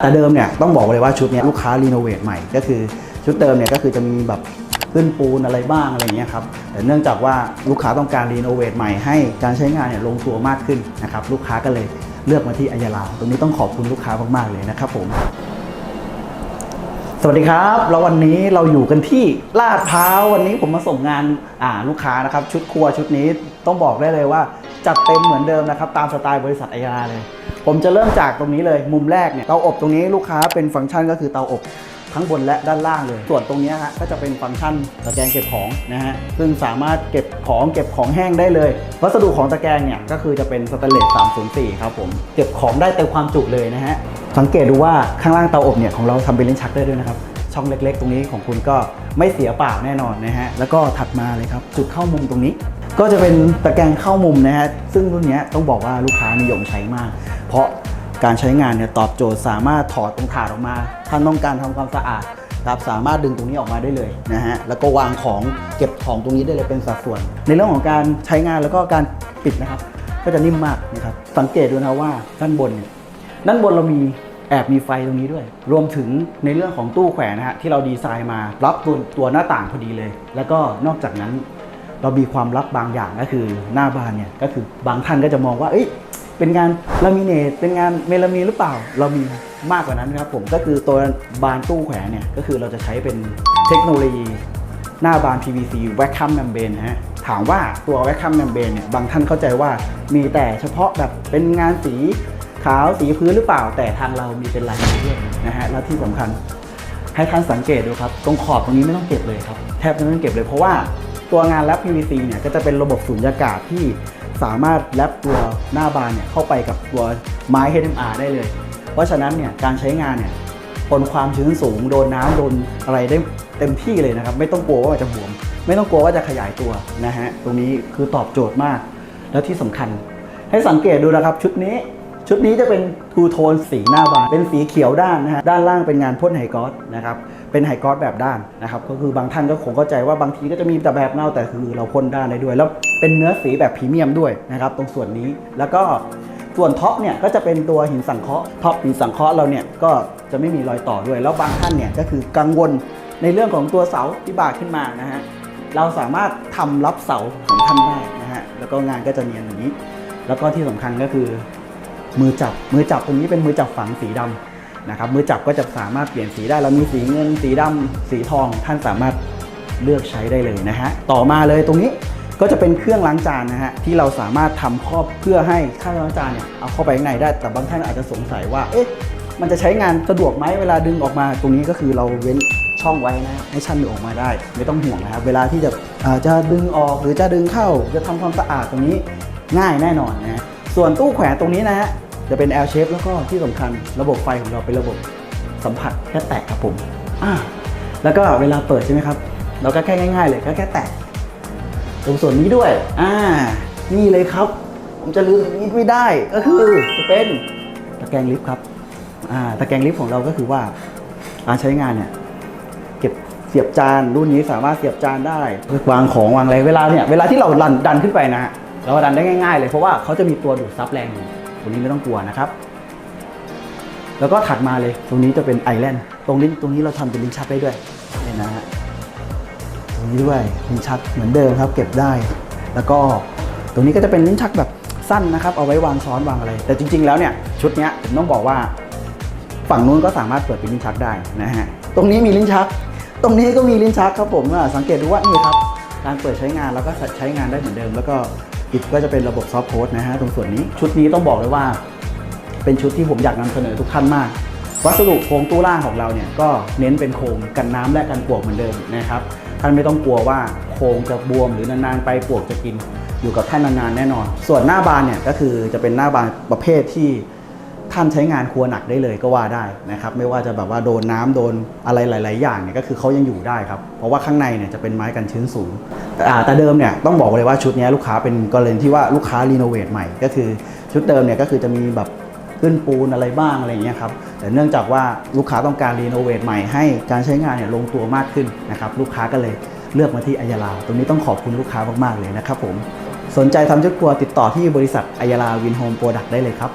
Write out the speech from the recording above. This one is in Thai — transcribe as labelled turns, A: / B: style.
A: แต่เดิมเนี่ยต้องบอกเลยว่าชุดนี้ลูกค้ารีโนเวทใหม่ ก็คือชุดเดิมเนี่ยก็คือจะมีแบบขึ้นปูนอะไรบ้างอะไรเงี้ยครับแต่เนื่องจากว่าลูกค้าต้องการรีโนเวทใหม่ให้การใช้งานเนี่ยลงตัวมากขึ้นนะครับลูกค้าก็เลยเลือกมาที่อัยยาลาตรงนี้ต้องขอบคุณลูกค้ามากๆเลยนะครับผม สวัสดีครับ แล้ววันนี้เราอยู่กันที่ลาดพร้าววันนี้ผมมาส่งงานอ่าลูกค้านะครับชุดครัวชุดนี้ต้องบอกได้เลยว่า จัดเต็มเหมือนเดิมนะครับตามสไตล์บริษัทไอยาเลย ผมจะเริ่มจากตรงนี้เลยมุมแรกเนี่ยเตาอบตรงนี้ลูกค้าเป็นฟังก์ชันก็คือเตาอบทั้งบนและด้านล่างเลย ส่วนตรงนี้ฮะก็จะเป็นฟังก์ชันตะแกรงเก็บของนะฮะ ซึ่งสามารถเก็บของเก็บของแห้งได้เลย วัสดุของตะแกรงเนี่ยก็คือจะเป็นสแตนเลส 304 ครับผม เก็บของได้เต็มความจุเลยนะฮะ สังเกตดูว่าข้างล่างเตาอบเนี่ยของเราทำเป็นลิ้นชักได้ด้วยนะครับ ช่องเล็กๆ ตรงนี้ของคุณก็ไม่เสียเปล่าแน่นอนนะฮะ แล้วก็ถัดมาเลยครับจุดเข้ามุมตรงนี้ ก็จะเป็นตะแกรงเข้ามุมนะฮะซึ่งรุ่นนี้ต้องบอกว่าลูกค้านิยมใช้มาก เพราะการใช้งานเนี่ยตอบโจทย์สามารถถอดตรงถาดออกมาท่านต้องการทำความสะอาดครับสามารถดึงตรงนี้ออกมาได้เลยนะฮะแล้วก็วางของเก็บของตรงนี้ได้เลยเป็นสัดส่วน ในเรื่องของการใช้งานแล้วก็การปิดนะครับ ก็จะนิ่มมากนะครับสังเกตดูนะว่าด้านบนเนี่ยด้านบนเรามีแอบมีไฟตรงนี้ด้วย รวมถึงในเรื่องของตู้แขวนนะฮะที่เราดีไซน์มารับตัวตัวหน้าต่างพอดีเลย แล้วก็นอกจากนั้น เรามีความลับบางอย่างก็คือหน้าบานเนี่ยก็คือบางท่านก็จะมองว่าเอ้ยเป็นงานลามิเนตเป็นงานเมลามีนหรือเปล่า เรามีมากกว่านั้นครับผมก็คือตัวบานตู้แขวนเนี่ยก็คือเราจะใช้เป็นเทคโนโลยีหน้าบาน PVC Vacuum Membrane นะฮะถามว่าตัว Vacuum Membrane เนี่ยบางท่านเข้าใจว่ามีแต่เฉพาะแบบเป็นงานสีขาวสีพื้นหรือเปล่า แต่ทางเรามีเป็นลายมือด้วยนะฮะแล้วที่สำคัญให้ท่านสังเกตดูครับตรงขอบตรงนี้ไม่ต้องเก็บเลยครับแทบจะไม่ต้องเก็บเลยเพราะว่า ตัวงานแรป PVC เนี่ยก็จะเป็นระบบสุญญากาศที่สามารถแรปตัวหน้าบานเนี่ยเข้าไปกับตัวไม้ HMR ได้เลย เพราะฉะนั้นเนี่ยการใช้งานเนี่ยทนความชื้นสูงโดนน้ำโดนอะไรได้เต็มที่เลยนะครับ ไม่ต้องกลัวว่าจะบวม ไม่ต้องกลัวว่าจะขยายตัวนะฮะตรงนี้คือตอบโจทย์มาก แล้วที่สำคัญ ให้สังเกตดูนะครับชุดนี้ ชุดนี้จะเป็นทูโทนสีหน้าบาน เป็นสีเขียวด้านนะฮะ ด้านล่างเป็นงานพ่นไฮกอสนะครับ เป็นไฮกอสแบบด้านนะครับ ก็คือบางท่านก็คงเข้าใจว่าบางทีก็จะมีแต่แบบเงาแต่คือเราพ่นด้านได้ด้วย แล้วเป็นเนื้อสีแบบพรีเมียมด้วยนะครับตรงส่วนนี้ แล้วก็ส่วนท็อปเนี่ยก็จะเป็นตัวหินสังเคราะห์ ท็อปหินสังเคราะห์เราเนี่ยก็จะไม่มีรอยต่อด้วย แล้วบางท่านเนี่ยก็คือกังวลในเรื่องของตัวเสาที่บากขึ้นมานะฮะ เราสามารถทำรับเสาของท่านได้นะฮะ แล้วก็งานก็จะเนียนอย่างนี้ แล้วก็ที่สำคัญก็คือ มือจับมือจับตรงนี้เป็นมือจับฝังสีดำนะครับมือจับก็จะสามารถเปลี่ยนสีได้เรามีสีเงินสีดำสีทองท่านสามารถเลือกใช้ได้เลยนะฮะต่อมาเลยตรงนี้ก็จะเป็นเครื่องล้างจานนะฮะที่เราสามารถทำครอบเพื่อให้ข้างล้างจานเนี่ยเอาเข้าไปข้างในได้ แต่บางท่านอาจจะสงสัยว่าเอ๊ะมันจะใช้งานสะดวกไหมเวลาดึงออกมา ตรงนี้ก็คือเราเว้นช่องไว้นะให้ชั้นดึงออกมาได้ ไม่ต้องห่วงนะครับเวลาที่จะจะดึงออกหรือจะดึงเข้าจะทำความสะอาดตรงนี้ง่ายแน่นอนนะ ส่วนตู้แขวนตรงนี้นะฮะจะเป็น L shape แล้วก็ที่สำคัญระบบไฟของเราเป็นระบบสัมผัสแค่แตะครับผมอ่าแล้วก็เวลาเปิดใช่ไหมครับ เราก็แค่ง่าย ๆ เลยก็แค่แตะตรงส่วนนี้ด้วยอ่านี่เลยครับ ผมจะลืมตรงนี้ไม่ได้ก็คือจะเป็นตะแกรงลิฟต์ครับอ่าตะแกรงลิฟต์ของเราก็คือว่าการใช้งานเนี่ยเก็บเสียบจานรุ่นนี้สามารถเสียบจานได้วางของวางอะไรเวลาเนี่ยเวลาที่เราดันดันขึ้นไปนะฮะ เราดันได้ง่าย ๆ เลยเพราะว่าเขาจะมีตัวดูดซับแรงอยู่ตรงนี้ไม่ต้องกลัวนะครับ แล้วก็ถัดมาเลยตรงนี้จะเป็นไอแลนด์ตรงนี้ตรงนี้เราทำเป็นลิ้นชักได้ด้วยเนี่ยนะฮะตรงนี้ด้วยลิ้นชักเหมือนเดิมครับ เก็บได้ แล้วก็ตรงนี้ก็จะเป็นลิ้นชักแบบสั้นนะครับ เอาไว้วางช้อนวางอะไร แต่จริง ๆ แล้วเนี่ยชุดนี้ผมต้องบอกว่า ฝั่งนู้นก็สามารถเปิดเป็นลิ้นชักได้นะฮะตรงนี้มีลิ้นชัก ตรงนี้ก็มีลิ้นชักครับผมสังเกตดูว่านี่ครับการเปิดใช้งานแล้วก็ใช้งานได้เหมือนเดิม แล้วก็ อีกก็จะเป็นระบบซอฟต์โค้ดนะฮะตรงส่วนนี้ชุดนี้ต้องบอกเลยว่า เป็นชุดที่ผมอยากนำเสนอทุกท่านมาก วัสดุโครงตู้ล่างของเราเนี่ยก็เน้นเป็นโครงกันน้ำและกันปวกเหมือนเดิมนะครับท่านไม่ต้องกลัวว่าโครงจะบวมหรือนานๆไปปวกจะกินอยู่กับท่านนานๆแน่นอน ส่วนหน้าบานเนี่ยก็คือจะเป็นหน้าบานประเภทที่ ท่านใช้งานครัวหนักได้เลยก็ว่าได้นะครับ ไม่ว่าจะแบบว่าโดนน้ำโดนอะไรหลาย ๆ อย่างเนี่ยก็คือเขายังอยู่ได้ครับ เพราะว่าข้างในเนี่ยจะเป็นไม้กันชื้นสูงแต่แต่เดิมเนี่ยต้องบอกเลยว่าชุดนี้ลูกค้าเป็นกรณีที่ว่าลูกค้ารีโนเวทใหม่ก็คือชุดเดิมเนี่ยก็คือจะมีแบบขึ้นปูนอะไรบ้างอะไรอย่างเงี้ยครับแต่เนื่องจากว่าลูกค้าต้องการรีโนเวทใหม่ให้การใช้งานเนี่ยลงตัวมากขึ้นนะครับลูกค้าก็เลยเลือกมาที่อัยาลาตรงนี้ต้องขอบคุณลูกค้ามาก ๆ เลยนะครับผมสนใจทำชุดครัวติดต่อที่บริษัทอัยาลาวินโฮมโปรดักต์ได้เลยครับ